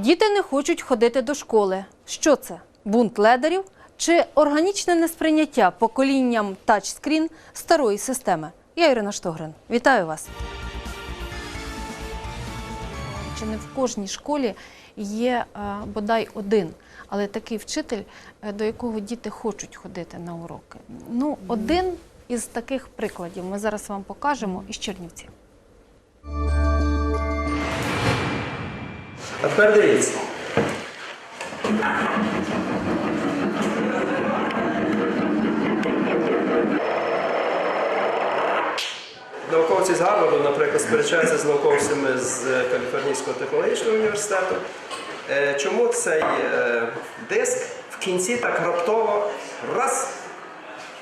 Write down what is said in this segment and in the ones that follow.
Діти не хочуть ходити до школи. Що це? Бунт ледерів чи органічне несприйняття поколінням тачскрін старої системи? Я Ірина Штогрин. Вітаю вас. Чи не в кожній школі є е, бодай один, але такий вчитель, е, до якого діти хочуть ходити на уроки? Ну, один із таких прикладів ми зараз вам покажемо із Чернівців. А тепер дивіться. Науковці з Гарварду, наприклад, сперечаються з науковцями з е, Каліфорнійського технологічного університету. Е, Чому цей е, диск в кінці так раптово раз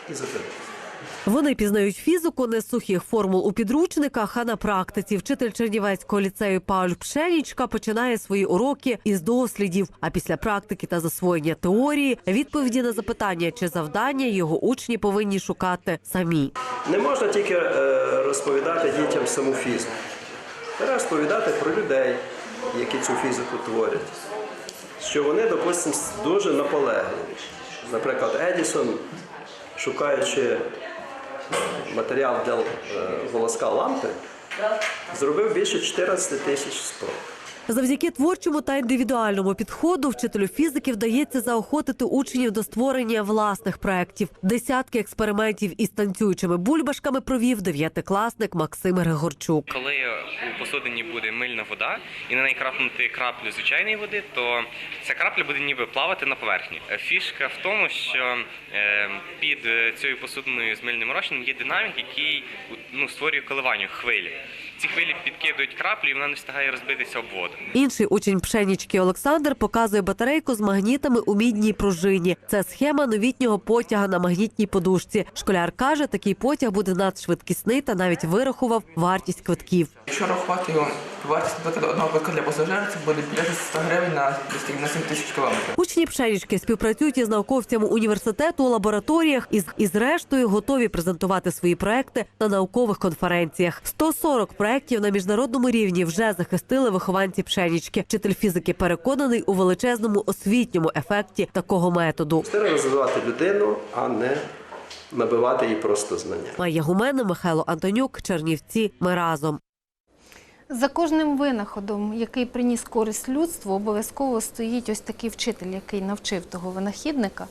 і зупинився? Вони пізнають фізику не сухих формул у підручниках, а на практиці. Вчитель Чернівецького ліцею Пауль Пшенічка починає свої уроки із дослідів. А після практики та засвоєння теорії відповіді на запитання чи завдання його учні повинні шукати самі. Не можна тільки е, розповідати дітям саму фізику. Треба розповідати про людей, які цю фізику творять. Що вони, допустимо, дуже наполегливі. Наприклад, Едісон, шукаючи матеріал для е, волоска лампи, зробив більше 14 тисяч спроб. Завдяки творчому та індивідуальному підходу вчителю фізики вдається заохотити учнів до створення власних проєктів. Десятки експериментів із танцюючими бульбашками провів дев'ятикласник Максим Григорчук. Коли посудині буде мильна вода і на неї крапнути краплю звичайної води, то ця крапля буде ніби плавати на поверхні. Е, Фішка в тому, що е, під е, цією посудиною з мильним розчином є динамік, який ну, створює коливання хвилі. Ці хвилі підкидують краплю, і вона не встигає розбитися об воду. Інший учень пшенічки Олександр показує батарейку з магнітами у мідній пружині. Це схема новітнього потяга на магнітній подушці. Школяр каже, такий потяг буде надшвидкісний та навіть вирахував вартість квитків. Якщо рахувати його вартість платити одного квитка для пасажира, це буде біля 100 гривень на, на 7 тисяч кілометрів. Учні пшенічки співпрацюють із науковцями університету у лабораторіях і, і зрештою готові презентувати свої проекти на наукових конференціях. 140 проєктів на міжнародному рівні вже захистили вихованці пшенічки. Вчитель фізики переконаний у величезному освітньому ефекті такого методу. Треба розвивати людину, а не набивати їй просто знання. Майя Гумена, Михайло Антонюк, Чернівці. Ми разом. За кожним винаходом, який приніс користь людству, обов'язково стоїть ось такий вчитель, який навчив того винахідника.